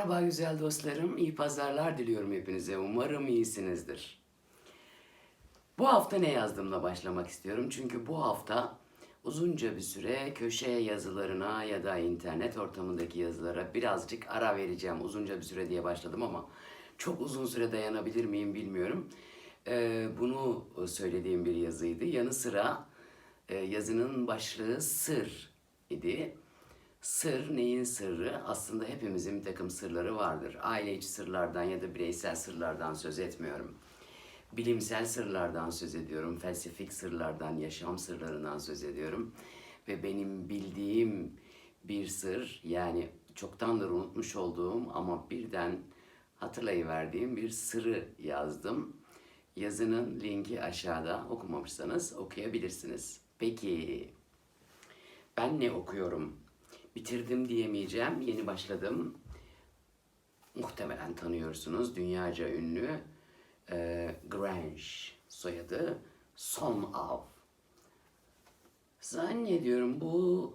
Merhaba güzel dostlarım, iyi pazarlar diliyorum hepinize. Umarım iyisinizdir. Bu hafta ne yazdığımla başlamak istiyorum. Çünkü bu hafta uzunca bir süre köşe yazılarına ya da internet ortamındaki yazılara birazcık ara vereceğim. Uzunca bir süre diye başladım ama çok uzun süre dayanabilir miyim bilmiyorum. Ee, bunu söylediğim bir yazıydı. Yanı sıra e, yazının başlığı sır idi. Sır neyin sırrı? Aslında hepimizin bir takım sırları vardır. Aile içi sırlardan ya da bireysel sırlardan söz etmiyorum. Bilimsel sırlardan söz ediyorum. Felsefik sırlardan, yaşam sırlarından söz ediyorum. Ve benim bildiğim bir sır yani çoktandır unutmuş olduğum ama birden hatırlayıverdiğim bir sırrı yazdım. Yazının linki aşağıda okumamışsanız okuyabilirsiniz. Peki ben ne okuyorum? Bitirdim diyemeyeceğim. Yeni başladım. Muhtemelen tanıyorsunuz. Dünyaca ünlü e, Grange soyadı Son Av. Zannediyorum bu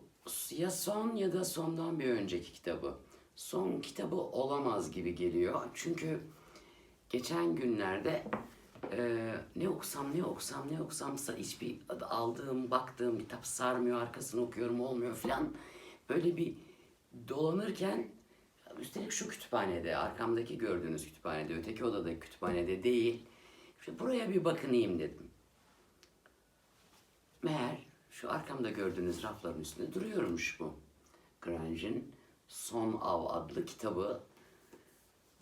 ya son ya da sondan bir önceki kitabı. Son kitabı olamaz gibi geliyor. Çünkü geçen günlerde e, ne okusam ne okusam ne oksamsa hiçbir aldığım baktığım kitap sarmıyor arkasını okuyorum olmuyor falan. Böyle bir dolanırken üstelik şu kütüphanede arkamdaki gördüğünüz kütüphanede öteki odadaki kütüphanede değil. İşte buraya bir bakınayım dedim. Meğer şu arkamda gördüğünüz rafların üstünde duruyormuş bu. Grange'in Son Av adlı kitabı.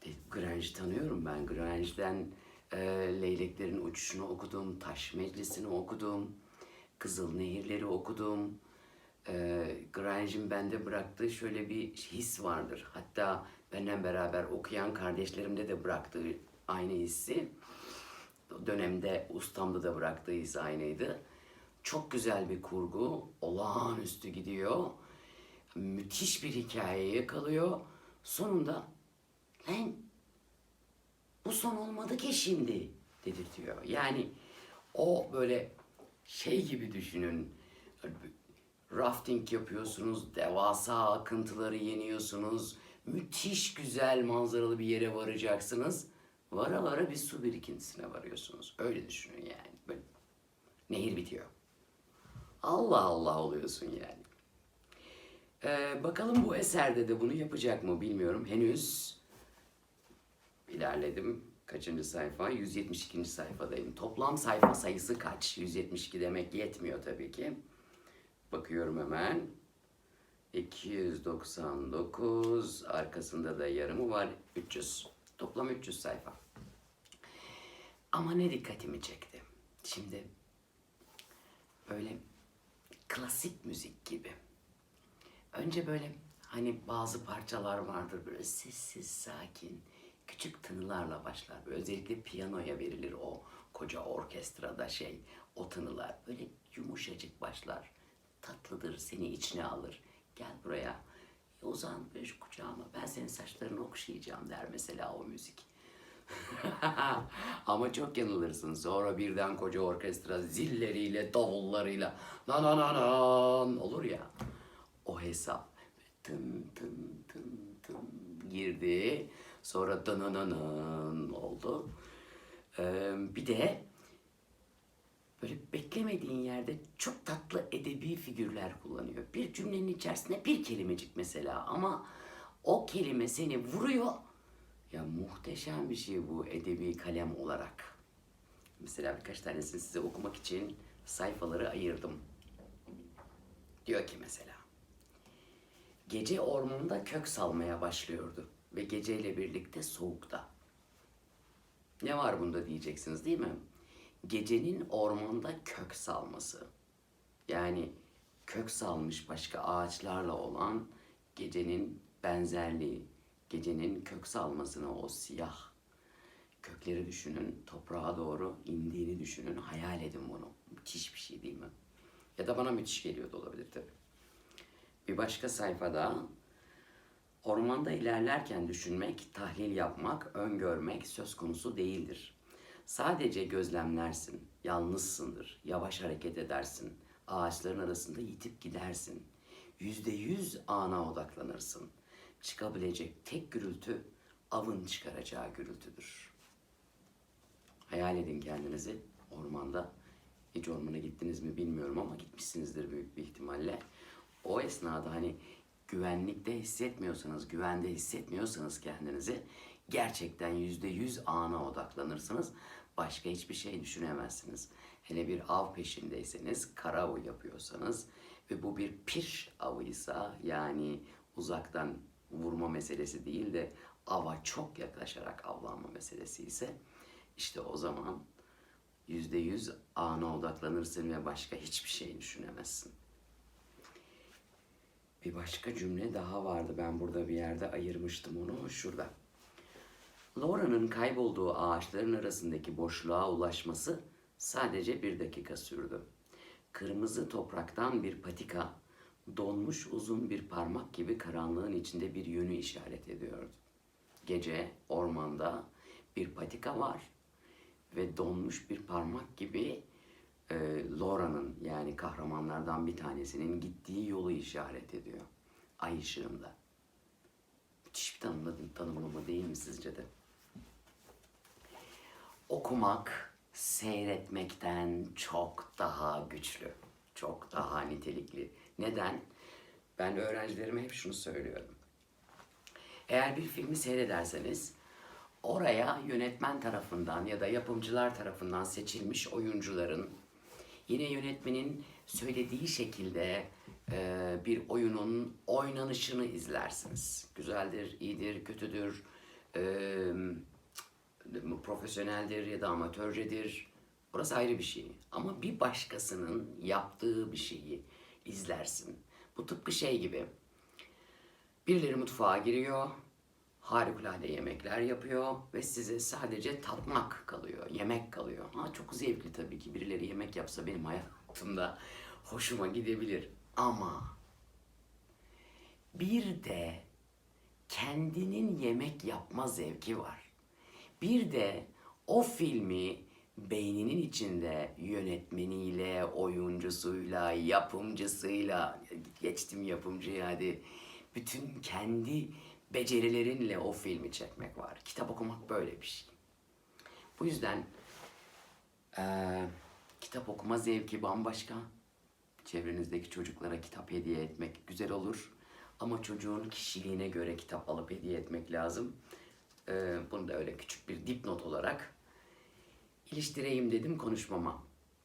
E, Grange'i tanıyorum ben. Grange'den e, Leyleklerin Uçuşunu okudum, Taş Meclisi'ni okudum, Kızıl Nehirleri okudum. E, Grange'in bende bıraktığı şöyle bir his vardır. Hatta benimle beraber okuyan kardeşlerimde de bıraktığı aynı hissi. O dönemde ustamda da bıraktığı his aynıydı. Çok güzel bir kurgu, olağanüstü gidiyor. Müthiş bir hikayeye yakalıyor. Sonunda lan bu son olmadı ki şimdi dedirtiyor. Yani o böyle şey gibi düşünün. Rafting yapıyorsunuz, devasa akıntıları yeniyorsunuz. Müthiş güzel manzaralı bir yere varacaksınız. Vara vara bir su birikintisine varıyorsunuz. Öyle düşünün yani. Böyle nehir bitiyor. Allah Allah oluyorsun yani. Ee, bakalım bu eserde de bunu yapacak mı bilmiyorum. Henüz ilerledim. Kaçıncı sayfa? 172. sayfadayım. Toplam sayfa sayısı kaç? 172 demek yetmiyor tabii ki. Bakıyorum hemen. 299 arkasında da yarımı var 300. Toplam 300 sayfa. Ama ne dikkatimi çekti. Şimdi böyle klasik müzik gibi. Önce böyle hani bazı parçalar vardır böyle sessiz, sakin, küçük tınılarla başlar. Böyle özellikle piyanoya verilir o koca orkestrada şey, o tınılar. Böyle yumuşacık başlar. Tatlıdır, seni içine alır. Gel buraya, uzan böyle şu kucağıma. Ben senin saçlarını okşayacağım der mesela o müzik. Ama çok yanılırsın. Sonra birden koca orkestra zilleriyle, davullarıyla na na na nan olur ya. O hesap. Tın tın tın tın girdi. Sonra danananın oldu. Ee, bir de böyle beklemediğin yerde çok tatlı edebi figürler kullanıyor. Bir cümlenin içerisinde bir kelimecik mesela ama o kelime seni vuruyor. Ya muhteşem bir şey bu edebi kalem olarak. Mesela birkaç tanesini size okumak için sayfaları ayırdım. Diyor ki mesela. Gece ormanda kök salmaya başlıyordu ve geceyle birlikte soğukta. Ne var bunda diyeceksiniz değil mi? Gecenin ormanda kök salması. Yani kök salmış başka ağaçlarla olan gecenin benzerliği, gecenin kök salmasını o siyah kökleri düşünün, toprağa doğru indiğini düşünün, hayal edin bunu. Müthiş bir şey değil mi? Ya da bana müthiş geliyor da olabilir tabii. Bir başka sayfada ormanda ilerlerken düşünmek, tahlil yapmak, öngörmek söz konusu değildir. Sadece gözlemlersin, yalnızsındır, yavaş hareket edersin, ağaçların arasında yitip gidersin. Yüzde yüz ana odaklanırsın çıkabilecek tek gürültü avın çıkaracağı gürültüdür. Hayal edin kendinizi ormanda. Hiç ormana gittiniz mi bilmiyorum ama gitmişsinizdir büyük bir ihtimalle. O esnada hani güvenlikte hissetmiyorsanız, güvende hissetmiyorsanız kendinizi gerçekten yüzde yüz ana odaklanırsınız. Başka hiçbir şey düşünemezsiniz. Hele bir av peşindeyseniz, kara avı yapıyorsanız ve bu bir piş avıysa yani uzaktan vurma meselesi değil de ava çok yaklaşarak avlanma meselesi ise işte o zaman yüzde yüz ana odaklanırsın ve başka hiçbir şey düşünemezsin. Bir başka cümle daha vardı. Ben burada bir yerde ayırmıştım onu. Şurada. Laura'nın kaybolduğu ağaçların arasındaki boşluğa ulaşması sadece bir dakika sürdü. Kırmızı topraktan bir patika, donmuş uzun bir parmak gibi karanlığın içinde bir yönü işaret ediyordu. Gece ormanda bir patika var ve donmuş bir parmak gibi e, Laura'nın yani kahramanlardan bir tanesinin gittiği yolu işaret ediyor. Ay ışığında. Müthiş bir tanımlama değil mi sizce de? Okumak seyretmekten çok daha güçlü, çok daha nitelikli. Neden? Ben öğrencilerime hep şunu söylüyorum. Eğer bir filmi seyrederseniz oraya yönetmen tarafından ya da yapımcılar tarafından seçilmiş oyuncuların yine yönetmenin söylediği şekilde e, bir oyunun oynanışını izlersiniz. Güzeldir, iyidir, kötüdür, e, profesyoneldir ya da amatörcedir. Burası ayrı bir şey. Ama bir başkasının yaptığı bir şeyi izlersin. Bu tıpkı şey gibi. Birileri mutfağa giriyor, harikulade yemekler yapıyor ve size sadece tatmak kalıyor, yemek kalıyor. Ha, çok zevkli tabii ki birileri yemek yapsa benim hayatımda hoşuma gidebilir. Ama bir de kendinin yemek yapma zevki var. Bir de o filmi beyninin içinde yönetmeniyle, oyuncusuyla, yapımcısıyla, geçtim yapımcıyı hadi, bütün kendi becerilerinle o filmi çekmek var. Kitap okumak böyle bir şey. Bu yüzden eee, kitap okuma zevki bambaşka. Çevrenizdeki çocuklara kitap hediye etmek güzel olur. Ama çocuğun kişiliğine göre kitap alıp hediye etmek lazım. Eee, bunu da öyle küçük bir dipnot olarak iliştireyim dedim konuşmama.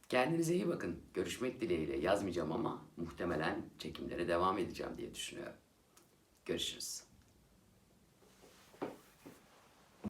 Kendinize iyi bakın. Görüşmek dileğiyle yazmayacağım ama muhtemelen çekimlere devam edeceğim diye düşünüyorum. Görüşürüz.